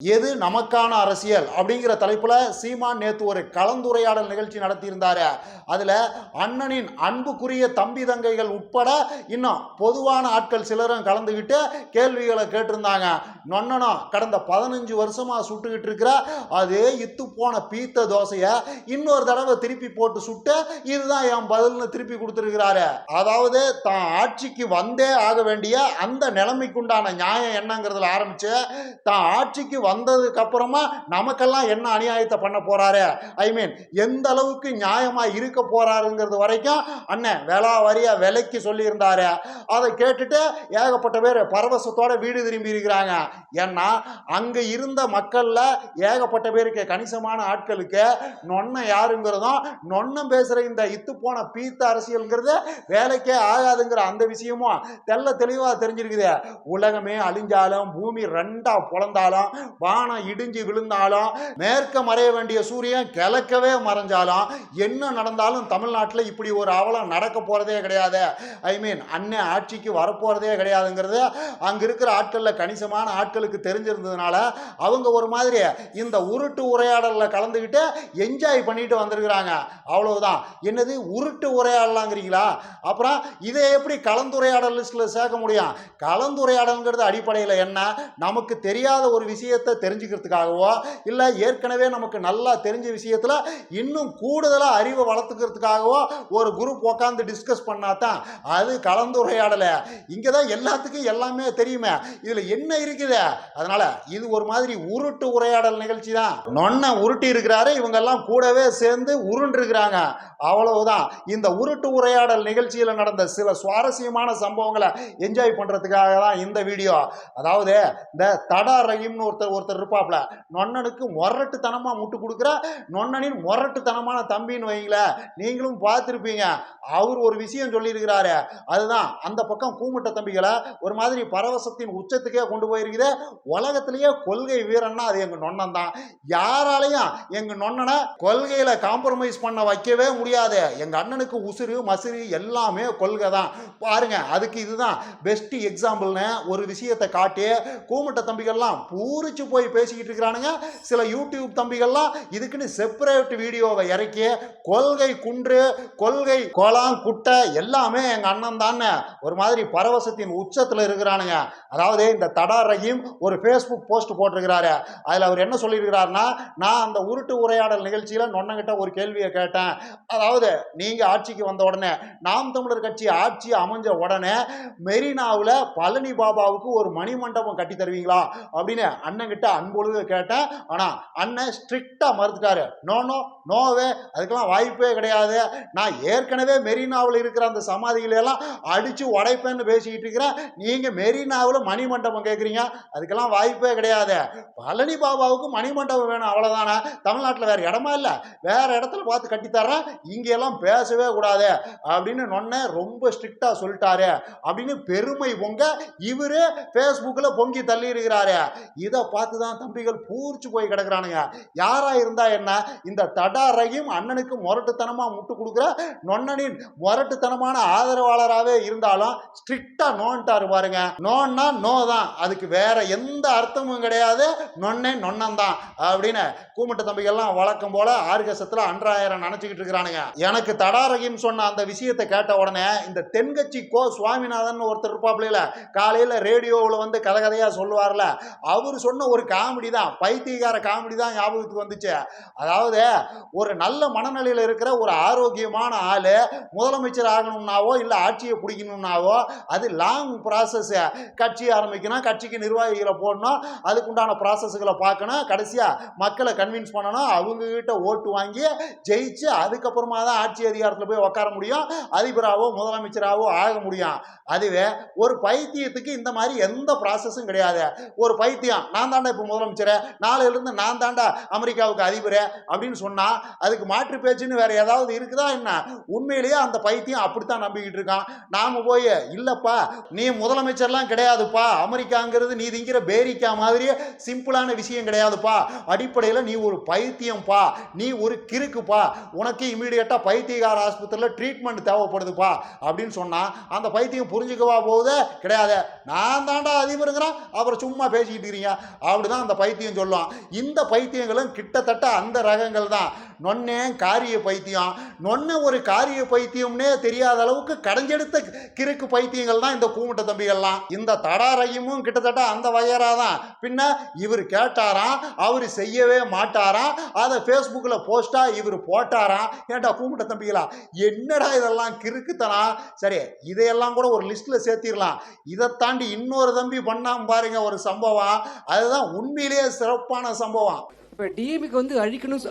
எது நமக்கான அரசியல்? அப்படிங்கிற தலைப்புல சீமான் நேத்து ஒரு கலந்துரையாடல் நிகழ்ச்சி நடத்தியிருந்தாரு. அதுல அண்ணனின் அன்புக்குரிய தம்பி தங்கைகள் உட்பட இன்னும் பொதுவான ஆட்கள் சிலரும் கலந்துக்கிட்டு கேள்விகளை கேட்டிருந்தாங்க. நொன்னனும் கடந்த பதினஞ்சு வருஷமா சுட்டுக்கிட்டு இருக்கிற அதே இத்து போன பீத்த தோசையை இன்னொரு தடவை திருப்பி போட்டு சுட்டு இதுதான் என் பதில்னு திருப்பி கொடுத்துருக்கிறாரு. அதாவது தான் ஆட்சிக்கு வந்தே ஆக வேண்டிய அந்த நிலைமைக்குண்டான நியாயம் என்னங்கிறதுல ஆரம்பிச்சு தான் ஆட்சிக்கு வந்ததுக்கு அப்புறமா நமக்கெல்லாம் என்ன அநியாயத்தை பண்ண போறாரு? ஐ மீன் எந்த அளவுக்கு நியாயமா இருக்க போறாருங்கிறது வரைக்கும் அண்ணன் விலா வரியா விலைக்கு சொல்லியிருந்தாரு. அதை கேட்டுட்டு ஏகப்பட்ட பேர் பரவசத்தோட வீடு திரும்பி இருக்கிறாங்க. ஏன்னா அங்க இருந்த மக்கள்ல ஏகப்பட்ட பேருக்கு கணிசமான ஆட்களுக்கு நொன்ன யாருங்கிறதும் நொன்னம் பேசுற இந்த இத்து போன பீத்த அரசியல்ங்கிறது வேலைக்கே ஆகாதுங்கிற அந்த விஷயமும் தெள்ள தெளிவா தெரிஞ்சிருக்குது. உலகமே அழிஞ்சாலும் பூமி ரெண்டா பிறந்தாலும் வானம் இடிஞ்சு விழுந்தாலும் மேற்க மறைய வேண்டிய சூரியன் கிழக்கவே மறைஞ்சாலும் என்ன நடந்தாலும் தமிழ்நாட்டில் இப்படி ஒரு அவலம் நடக்க போகிறதே கிடையாது. ஐ மீன் அன்னை ஆட்சிக்கு வரப்போகிறதே கிடையாதுங்கிறது அங்கே இருக்கிற ஆட்களில் கணிசமான ஆட்களுக்கு தெரிஞ்சிருந்ததுனால அவங்க ஒரு மாதிரி இந்த உருட்டு உரையாடலில் கலந்துக்கிட்டு என்ஜாய் பண்ணிட்டு வந்திருக்கிறாங்க. அவ்வளவுதான். என்னது? உருட்டு உரையாடலாங்கிறீங்களா? அப்புறம் இதை எப்படி கலந்துரையாடல் லிஸ்ட்டில் சேர்க்க முடியும்? கலந்துரையாடல்ங்கிறது அடிப்படையில் என்ன? நமக்கு தெரியாத ஒரு விஷயத்தை தெரிஞ்சுக்கிறதுக்காகவோ இல்லை ஏற்கனவே நமக்கு நல்லா தெரிஞ்ச விஷயத்தில் இன்னும் கூடுதலாக அறிவை வளர்த்துக்கிறதுக்காகவோ ஒரு குரூப் உட்காந்து டிஸ்கஸ் பண்ணாதான் அது கலந்துரையாடலை. இங்கே தான் எல்லாத்துக்கும் எல்லாமே தெரியுமே. இதில் என்ன இருக்குது? அதனால் இது ஒரு மாதிரி உருட்டு உரையாடல் நிகழ்ச்சி தான் நொன்ன உருட்டி இருக்கிறாரு இவங்கெல்லாம் கூடவே சேர்ந்து உருண்டிருக்கிறாங்க. அவ்வளவுதான். இந்த உருட்டு உரையாடல் நிகழ்ச்சியில் நடந்த சில சுவாரஸ்யமான சம்பவங்களை என்ஜாய் பண்ணுறதுக்காக தான் இந்த வீடியோ அதாவது இந்த தடா ரஹீம்னு ஒருத்தர் ஒருத்தர் இருப்பாப்ல. நொன்னனுக்கு முரட்டுத்தனமாக முட்டு கொடுக்குற நொன்னனின் மொரட்டுத்தனமான தம்பின்னு வைங்களேன் நீங்களும் பார்த்துருப்பீங்க. அவர் ஒரு விஷயம் சொல்லியிருக்கிறாரு. அதுதான் அந்த பக்கம் கூமுட்ட தம்பிகளை ஒரு மாதிரி பரவசத்தின் உச்சத்துக்கே கொண்டு போயிருக்குது. உலகத்திலேயே கொள்கை வீரன்னா அது எங்கள் நொண்ணன் தான். யாராலையும் எங்கள் நொண்ணனை கொள்கையில் காம்ப்ரமைஸ் பண்ண வைக்கவே முடியாது. எங்கள் அண்ணனுக்கு உசுறு மசுறு எல்லாமே கொள்கை தான். பாருங்க அதுக்கு இதுதான் பெஸ்ட் எக்ஸாம்பிள்னு ஒரு விஷயத்தை காட்டி கூமுட்ட தம்பிகள்லாம் பூரிச்சு போய் பேசிக்கிட்டு இருக்கிறானுங்க சில யூடியூப் தம்பிகள்லாம் இதுக்குன்னு செப்பரேட் வீடியோவை இறக்கி கொள்கை குன்று கொள்கை கோலாம் குட்டை எல்லாமே எங்கள் அண்ணன் தானே ஒரு மாதிரி பரவசத்தின் உச்சத்தில் இருக்கிறானுங்க. அதாவது இந்த தடா ரஹீம் ஒரு ஃபேஸ்புக் போஸ்ட் போட்டிருக்கிறாரு. அதில் அவர் என்ன சொல்லியிருக்கிறாருன்னா நான் அந்த உருட்டு உரையாடல் நிகழ்ச்சியில் நொன்னங்கிட்ட ஒரு கேள்வியை கேட்டேன். அதாவது நீங்கள் ஆட்சிக்கு வந்த உடனே நாம் தமிழர் கட்சி ஆட்சி அமைஞ்ச உடனே மெரினாவில் பழனி பாபாவுக்கு ஒரு மணிமண்டபம் கட்டி தருவீங்களா அப்படின்னு அண்ணன் அண்ணங்கிட்ட அன்பொழுது கேட்டேன். ஆனால் அண்ணன் ஸ்ட்ரிக்டாக மறுத்துட்டாரு. நோ நோ நோவே அதுக்கெல்லாம் வாய்ப்பே கிடையாது. நான் ஏற்கனவே மெரினாவில் இருக்கிற அந்த சமாதிகளெல்லாம் அடித்து உடைப்பேன்னு பேசிக்கிட்டு இருக்கிறேன். நீங்கள் மெரினாவில் மணிமண்டபம் கேட்குறீங்க அதுக்கெல்லாம் வாய்ப்பே கிடையாது. பழனி பாபாவுக்கு மணிமண்டபம் வேணும். அவ்வளோதானே தமிழ்நாட்டில் வேறு இடமா இல்லை. வேறு இடத்துல பார்த்து கட்டித்தர்றேன் இங்கெல்லாம் பேசவே கூடாது. அப்படின்னு நொன்ன ரொம்ப ஸ்ட்ரிக்டாக சொல்லிட்டாரு. அப்படின்னு பெருமை பொங்க இவரு ஃபேஸ்புக்கில் பொங்கி தள்ளி இருக்கிறாரு. இதை பார்த்து தான் தம்பிகள் பூரிச்சு போய் கிடக்குறானுங்க. யாரா இருந்தா என்ன? இந்த தடா ரஹீம் அண்ணனுக்கு முரட்டுத்தனமாக முட்டு கொடுக்குற நொன்னனின் முரட்டுத்தனமான ஆதரவாளராகவே இருந்தாலும் ஸ்ட்ரிக்டா நோன்ட்டாரு பாருங்க. நோன்னா நோ தான். அதுக்கு வேற எந்த அர்த்தமும் கிடையாது. நொன்னே நொன்னன் தான். அப்படின்னு கூமுட்ட தம்பிகள்லாம் வழக்கம் போல ஆர்கசத்தில் அன்றாயிரம் நினச்சிக்கிட்டு இருக்கிறானுங்க. எனக்கு தடா சொன்ன அந்த விஷயத்தை கேட்ட உடனே இந்த தென்கட்சி கோ சுவாமிநாதன் ஒருத்தர் இருப்பாப்ல காலையில் ரேடியோவில் வந்து கதை கதையாக சொல்லுவார்ல அவர் சொன்ன ஒரு காமெடி தான். பைத்தியகார காமெடி தான் ஞாபகத்துக்கு வந்துச்சு. அதாவது ஒரு நல்ல மனநிலையில் இருக்கிற ஒரு ஆரோக்கியமான ஆள் முதலமைச்சர் ஆகணும்னாவோ இல்லை ஆட்சியை பிடிக்கணும்னாவோ அது லாங் ப்ராசஸ் கட்சி ஆரம்பிக்கணும் கட்சிக்கு நிர்வாகிகளை போடணும் அதுக்குண்டான ப்ராசஸ்களை பார்க்கணும் கடைசியாக மக்களை கன்வின்ஸ் பண்ணணும் அவங்கக்கிட்ட ஓட்டு வாங்கி ஜெயிச்சு அதுக்கப்புறமா தான் ஆட்சி அதிகாரத்தில் போய் உட்கார முடியும். அதிபராகவோ முதலமைச்சராகவோ ஆக முடியும். அதுவே ஒரு பைத்தியத்துக்கு இந்த மாதிரி எந்த ப்ராசஸும் கிடையாது. ஒரு பைத்தியம் நான் தாண்டா இப்போ முதலமைச்சர்? நாளையிலிருந்து நான் தாண்டா அமெரிக்காவுக்கு அதிபர் அப்படின்னு சொன்னால் அதுக்கு மாற்று பேச்சுன்னு வேற ஏதாவது இருக்குதா என்ன? உண்மையிலேயே அந்த பைத்தியம் அப்படித்தான் நம்பிக்கிட்டு இருக்கான். நாம போய் இல்லப்பா நீ முதலமைச்சர்லாம் கிடையாதுப்பா. அமெரிக்காங்கிறது நீ திங்கிற பேரிக்கா மாதிரியே சிம்பிளான விஷயம் கிடையாதுப்பா. அடிப்படையில் நீ ஒரு பைத்தியம்ப்பா நீ ஒரு கிறுக்குப்பா. உனக்கு இமீடியட்டாக பைத்தியகார ஆஸ்பத்திரியில் ட்ரீட்மெண்ட் தேவைப்படுதுப்பா. அப்படின்னு சொன்னால் அந்த பைத்தியம் புரிஞ்சுக்கவா போகுது? கிடையாது. நான் தாண்டா அதிபருங்கிறான். அப்புறம் சும்மா பேசிக்கிட்டு இருக்கிறீங்க அப்படிதான் அந்த பைத்தியம் சொல்லுவான். இந்த பைத்தியங்களும் கிட்டத்தட்ட அந்த ரகங்கள் தான் நொன்னே காரிய பைத்தியம். நொன்ன ஒரு காரிய பைத்தியம்னே தெரியாத அளவுக்கு கடைஞ்செடுத்த கிறுக்கு பைத்தியங்கள் தான் இந்த கூமுட்ட தம்பிகள்லாம். இந்த தடாரையும் கிட்டத்தட்ட அந்த வயரா தான் பின்ன இவர் கேட்டாராம் அவர் செய்யவே மாட்டாராம் அதை ஃபேஸ்புக்கில் போஸ்ட்டாக இவர் போட்டாராம். ஏன்டா கூமுட்ட தம்பிகளா என்னடா இதெல்லாம் கிறுக்குத்தனா? சரி இதையெல்லாம் கூட ஒரு லிஸ்ட்டில் சேர்த்திடலாம். இதை தாண்டி இன்னொரு தம்பி பண்ணாம பாருங்க ஒரு சம்பவம். அதுதான் உண்மையிலேயே சிறப்பான சம்பவம். இப்போ டிஎம்க்கு வந்து அழிக்கணும்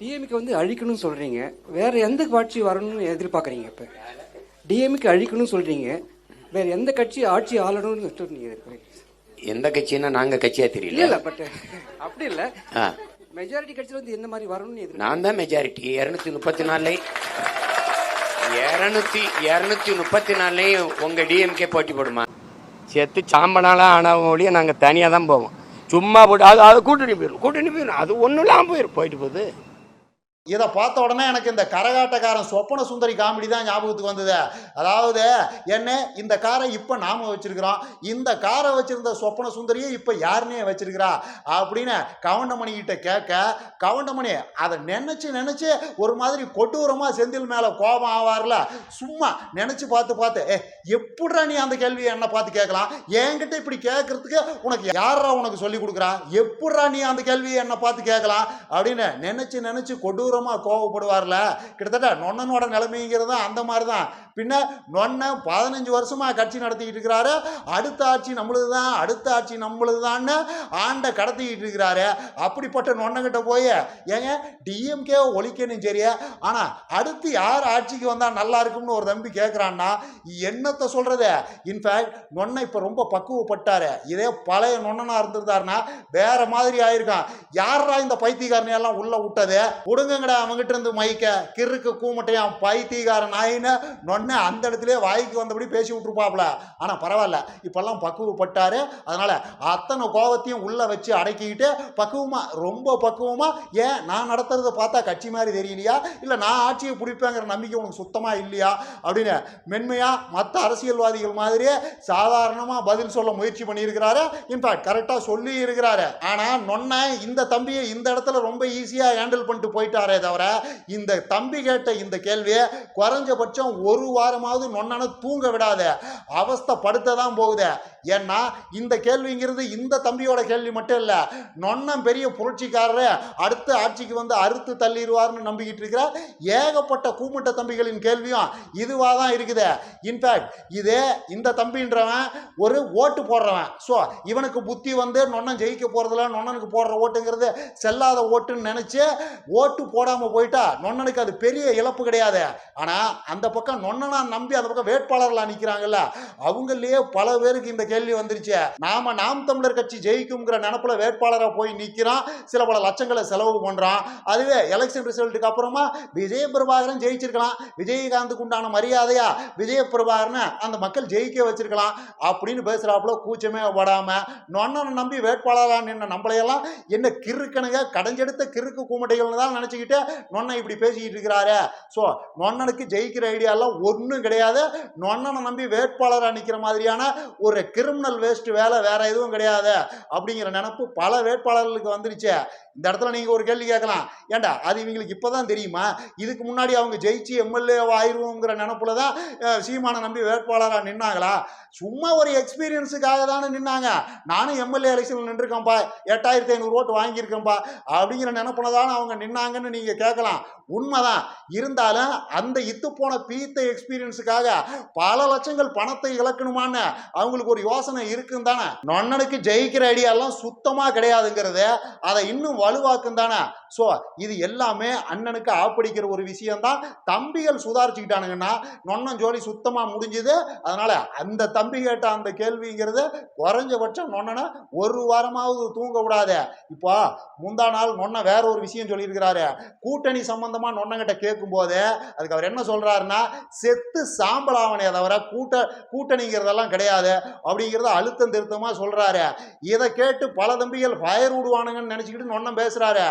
டிஎம்க்கு வந்து அழிக்கணும்னு சொல்கிறீங்க வேற எந்த ஆட்சி வரணும்னு எதிர்பார்க்குறீங்க இப்போ? டிஎம்க்கு அழிக்கணும்னு சொல்கிறீங்க வேற எந்த கட்சி ஆட்சி ஆளணும்னு சொல்லிட்டு நீங்க எதிர்பார்க்கறீங்க? எந்த கட்சின்னா நாங்க கட்சியா இல்ல தெரியல. இல்ல பட் அப்படி இல்ல. மெஜாரிட்டி கட்சியில் வந்து எந்த மாதிரி வரணும்னு நான் தான் மெஜாரிட்டி இருநூத்தி முப்பத்தி நாலுல இருநூத்தி இருநூத்தி முப்பத்தி நாலுலயும் உங்க டிஎம்கே போட்டி போடுமா? செத்து சாம்பனாலாம் ஆன ஒழிய நாங்க தனியா தான் போவோம். சும்மா போட்டு அது அது கூட்டணி போயிடும் கூட்டணி போயிடும் அது ஒன்றும் இல்லாமல் போயிடும் போயிட்டு போகுது. இதை பார்த்த உடனே எனக்கு இந்த கரகாட்டக்காரன் சொப்பன சுந்தரி காமெடி தான் ஞாபகத்துக்கு வந்தது. அதாவது என்ன இந்த காரை இப்போ நாம வச்சிருக்கிறோம். இந்த காரை வச்சிருந்த சொப்பன சுந்தரியை இப்போ யாருனே வச்சிருக்கிறா? அப்படின்னு கவுண்டமணி கிட்ட கேட்க கவுண்டமணி அதை நினைச்சு நினைச்சு ஒரு மாதிரி கொட்டூரமாக செந்தில் மேலே கோபம் ஆவார்ல. சும்மா நினைச்சு பார்த்து பார்த்து ஏ எப்படா நீ அந்த கேள்வியை என்ன பார்த்து கேட்கலாம்? என்கிட்ட இப்படி கேட்கறதுக்கு உனக்கு யாரா உனக்கு சொல்லி கொடுக்குறா? எப்படா நீ அந்த கேள்வியை என்ன பார்த்து கேட்கலாம்? அப்படின்னு நினைச்சு நினைச்சு கொடூரம் கோவப்படுவார்ல? கிட்டத்தட்ட நொன்னனோட நிலைமைங்கிறது அந்த மாதிரி தான் பின்ன நொன்ன பதினஞ்சு வருஷமாக கட்சி நடத்திக்கிட்டு இருக்கிறாரு. அடுத்த ஆட்சி நம்மளது தான் அடுத்த ஆட்சி நம்மளது தான்னு ஆண்டை கடத்திக்கிட்டு இருக்கிறாரு. அப்படிப்பட்ட நொன்னங்கிட்ட போய் ஏங்க டிஎம்கே ஒழிக்கணும் சரியா? ஆனால் அடுத்து யார் ஆட்சிக்கு வந்தால் நல்லா இருக்கும்னு ஒரு தம்பி கேட்குறான்னா என்னத்தை சொல்றது? இன்ஃபேக்ட் நொன்னை இப்போ ரொம்ப பக்குவப்பட்டார். இதே பழைய நொன்னனாக இருந்திருந்தாருன்னா வேற மாதிரி ஆயிருக்கான். யாரா இந்த பைத்தியக்காரனை எல்லாம் உள்ள விட்டது? விடுங்கங்கடா அவங்ககிட்ட இருந்து மைக்க கிறுக்கு கூமட்டையான் பைத்தியக்காரன் ஆயின்னு உடனே அந்த இடத்துல வாய்க்கு வந்தபடி பேசி விட்டுருப்பாப்ல ஆனால் பரவாயில்ல. இப்போல்லாம் பக்குவப்பட்டார். அதனால் அத்தனை கோபத்தையும் உள்ளே வச்சு அடக்கிக்கிட்டு பக்குவமாக ரொம்ப பக்குவமாக ஏன் நான் நடத்துறத பார்த்தா கட்சி மாதிரி தெரியலையா? இல்லை நான் ஆட்சியை பிடிப்பேங்கிற நம்பிக்கை உனக்கு சுத்தமாக இல்லையா? அப்படின்னு மென்மையாக மற்ற அரசியல்வாதிகள் மாதிரியே சாதாரணமாக பதில் சொல்ல முயற்சி பண்ணியிருக்கிறாரு. இன்ஃபேக்ட் கரெக்டாக சொல்லி இருக்கிறாரு. ஆனால் நொன்ன இந்த தம்பியை இந்த இடத்துல ரொம்ப ஈஸியாக ஹேண்டில் பண்ணிட்டு போயிட்டாரே தவிர இந்த தம்பி கேட்ட இந்த கேள்வியை குறைஞ்சபட்சம் ஒரு வாரமாவது நொன்னனை தூங்க விடாத. அவஸ்தப்படுத்த தான் போகுது. ஏன்னா இந்த கேள்விங்கிறது இந்த தம்பியோட கேள்வி மட்டும் இல்லை. நொன்னன் பெரிய புரட்சிக்காரர் அடுத்த ஆட்சிக்கு வந்து அறுத்து தள்ளிடுவார்னு நம்பிக்கிட்டு இருக்கிற ஏகப்பட்ட கூமுட்ட தம்பிகளின் கேள்வியும் இதுவாக தான் இருக்குது இன்ஃபேக்ட் இதே இந்த தம்பின்றவன் ஒரு ஓட்டு போடுறவன். ஸோ இவனுக்கு புத்தி வந்து நொன்னம் ஜெயிக்க போகிறதுல நொன்னனுக்கு போடுற ஓட்டுங்கிறது செல்லாத ஓட்டுன்னு நினச்சி ஓட்டு போடாமல் போயிட்டா நொன்னனுக்கு அது பெரிய இழப்பு கிடையாது. ஆனால் அந்த பக்கம் நொன்னனா நம்பி அந்த பக்கம் வேட்பாளர்களாக நிற்கிறாங்கல்ல அவங்களே பல பேருக்கு இந்த கேள்வி வந்துருச்சு. நாம நாம் தமிழர் கட்சி ஜெயிக்குங்கிற நினப்புல வேட்பாளராக போய் நிற்கிறான் சில பல லட்சங்களை செலவு பண்ணுறான் அதுவே எலெக்ஷன் ரிசல்ட்டுக்கு அப்புறமா விஜய பிரபாகரன் ஜெயிச்சிருக்கலாம். விஜயகாந்துக்கு உண்டான மரியாதையா விஜய பிரபாகரனை அந்த மக்கள் ஜெயிக்க வச்சிருக்கலாம் அப்படின்னு பேசுறாப்புல கூச்சமே படாம நொன்னனை நம்பி வேட்பாளராக நின்ன நம்மளையெல்லாம் என்ன கிறுக்கணுங்க கடைஞ்செடுத்த கிறுக்கு கூமட்டைகள்னு தான் நினச்சிக்கிட்டு நொன்னை இப்படி பேசிக்கிட்டு இருக்கிறாரு. ஸோ நொன்னனுக்கு ஜெயிக்கிற ஐடியாலாம் ஒன்றும் கிடையாது நொன்னனை நம்பி வேட்பாளராக நிற்கிற மாதிரியான ஒரு கிரிமினல் வேஸ்ட் வேலை வேற எதுவும் கிடையாது அப்படிங்கிற நினப்பு பல வேட்பாளர்களுக்கு வந்துருச்சு. இந்த இடத்துல நீங்கள் ஒரு கேள்வி கேட்கலாம். ஏன்டா அது இவங்களுக்கு இப்போ தான் தெரியுமா? இதுக்கு முன்னாடி அவங்க ஜெயிச்சு எம்எல்ஏ ஆயிடுவோங்கிற நினப்புல தான் சீமானை நம்பி வேட்பாளராக நின்னாங்களா? சும்மா ஒரு எக்ஸ்பீரியன்ஸுக்காக தானே நின்னாங்க. நானும் எம்எல்ஏ எலெக்ஷனில் நின்றுருக்கேன்ப்பா எட்டாயிரத்தி ஐநூறு ஓட்டு வாங்கியிருக்கேன்ப்பா அப்படிங்கிற நினப்புல தானே அவங்க நின்னாங்கன்னு நீங்கள் கேட்கலாம். உண்மைதான். இருந்தாலும் அந்த இத்து போன பீத்த எக்ஸ்பீரியன்ஸுக்காக பல லட்சங்கள் பணத்தை இழக்கணுமான்னு அவங்களுக்கு ஒரு யோசனை இருக்குன்னு தானே. நொன்னனுக்கு ஜெயிக்கிற ஐடியாலாம் சுத்தமாக கிடையாதுங்கிறது அதை இன்னும் வலுவாக்கும் தானே. ஸோ இது எல்லாமே அண்ணனுக்கு ஆப்படிக்கிற ஒரு விஷயம்தான். தம்பிகள் சுதாரிச்சுக்கிட்டானுங்கன்னா நொன்னம் ஜோலி சுத்தமாக முடிஞ்சுது. அதனால அந்த தம்பி கேட்ட அந்த கேள்விங்கிறது குறைஞ்சபட்சம் நொன்னனை ஒரு வாரமாவது தூங்க விடாத. இப்போ முந்தா நாள் நொன்ன வேற ஒரு விஷயம் சொல்லியிருக்கிறாரு. கூட்டணி சம்பந்தமாக நொன்னங்கிட்ட கேட்கும்போது அதுக்கு அவர் என்ன சொல்றாருன்னா செத்து சாம்பலாவனே தவிர கூட்ட கூட்டணிங்கிறதெல்லாம் கிடையாது. அப்படிங்கிறத அழுத்தம் திருத்தமா சொல்கிறாரு இதை கேட்டு பல தம்பிகள் ஃபயர் விடுவானுங்கன்னு நினச்சிக்கிட்டு நொன்னம் பேசுகிறாரு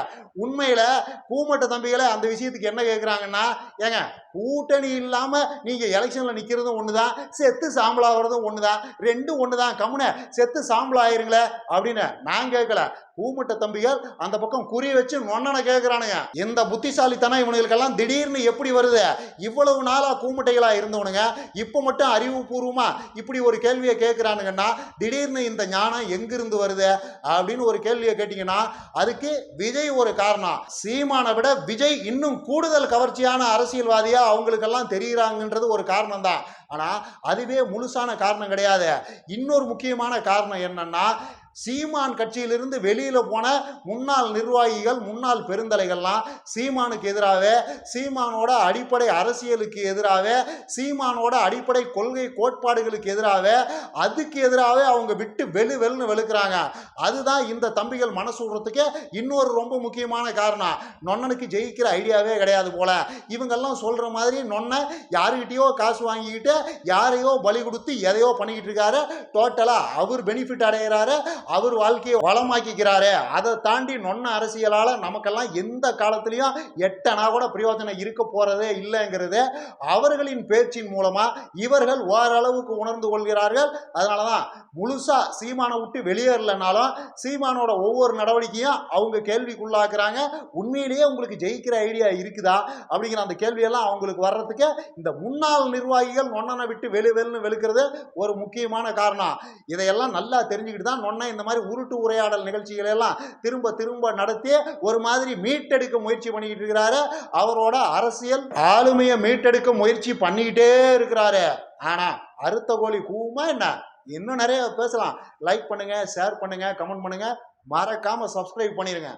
உண்மையில கூமட்ட தம்பிகளை அந்த விஷயத்துக்கு என்ன கேட்குறாங்கன்னா ஏங்க கூட்டணி இல்லாம நீங்க எலெக்ஷன்ல நிக்கிறதும் ஒண்ணுதான் செத்து சாம்பலாகிறதும் ஒண்ணுதான் ரெண்டும் ஒண்ணுதான் கம்முன செத்து சாம்பல் ஆயிருங்களே அப்படின்னு நான் கேட்கல பூமட்ட தம்பிகள் அந்த பக்கம் குறி வச்சு நொன்னனை கேட்குறானுங்க இந்த புத்திசாலித்தனம் இவனுங்களுக்கெல்லாம் திடீர்னு எப்படி வருது? இவ்வளவு நாளா கூமுட்டைகளாக இருந்தவனுங்க இப்போ மட்டும் அறிவுபூர்வமா இப்படி ஒரு கேள்வியை கேட்குறானுங்கன்னா திடீர்னு இந்த ஞானம் எங்கிருந்து வருது? அப்படின்னு ஒரு கேள்வியை கேட்டிங்கன்னா அதுக்கு விஜய் ஒரு காரணம். சீமானை விட விஜய் இன்னும் கூடுதல் கவர்ச்சியான அரசியல்வாதியா அவங்களுக்கெல்லாம் தெரிகிறாங்கன்றது ஒரு காரணம் தான் ஆனால் அதுவே முழுசான காரணம் கிடையாது. இன்னொரு முக்கியமான காரணம் என்னன்னா சீமான் கட்சியிலிருந்து வெளியில் போன முன்னாள் நிர்வாகிகள் முன்னாள் பெருந்தலைகள்லாம் சீமானுக்கு எதிராகவே சீமானோட அடிப்படை அரசியலுக்கு எதிராகவே சீமானோட அடிப்படை கொள்கை கோட்பாடுகளுக்கு எதிராகவே அதுக்கு எதிராகவே அவங்க விட்டு வெளு வெளுன்னு வெளுக்கிறாங்க. அதுதான் இந்த தம்பிகள் மனசு விடுறதுக்கு இன்னொரு ரொம்ப முக்கியமான காரணம். நொன்னனுக்கு ஜெயிக்கிற ஐடியாவே கிடையாது போல. இவங்கெல்லாம் சொல்கிற மாதிரி நொன்னை யாருக்கிட்டேயோ காசு வாங்கிக்கிட்டு யாரையோ பலி கொடுத்து எதையோ பண்ணிக்கிட்டு இருக்காரு. டோட்டலாக அவர் பெனிஃபிட் அடைகிறாரு அவர் வாழ்க்கையை வளமாக்கிக்கிறாரு. அதை தாண்டி நொன்ன அரசியலால் நமக்கெல்லாம் எந்த காலத்திலையும் எட்டனா கூட பிரயோஜனம் இருக்க போறதே இல்லைங்கிறது அவர்களின் பேச்சின் மூலமா இவர்கள் ஓரளவுக்கு உணர்ந்து கொள்கிறார்கள். அதனாலதான் முழுசா சீமானை விட்டு வெளியேறலனாலும் சீமானோட ஒவ்வொரு நடவடிக்கையும் அவங்க கேள்விக்குள்ளாக்குறாங்க. உண்மையிலேயே உங்களுக்கு ஜெயிக்கிற ஐடியா இருக்குதா? அப்படிங்கிற அந்த கேள்வியெல்லாம் அவங்களுக்கு வர்றதுக்கு இந்த முன்னாள் நிர்வாகிகள் நொன்னனை விட்டு வெளி வெளின்னு வெளுக்கிறது ஒரு முக்கியமான காரணம். இதையெல்லாம் நல்லா தெரிஞ்சுக்கிட்டு தான் நொன்னை இந்த மாதிரி உருட்டு உரையாடல் நிகழ்ச்சிகளை எல்லாம் திரும்ப திரும்ப நடத்தி ஒரு மாதிரி மீட்டெடுக்க முயற்சி பண்ணிக்கிட்டு இருக்கிறாரு. அவரோட அரசியல் ஆளுமையை மீட்டெடுக்க முயற்சி பண்ணிக்கிட்டே இருக்கிறாரு. ஆனா அறுத்த கோழி கூவுமா என்ன? இன்னும் நிறைய பேசலாம். லைக் பண்ணுங்க ஷேர் பண்ணுங்க கமெண்ட் பண்ணுங்க. மறக்காம சப்ஸ்கிரைப் பண்ணிருங்க.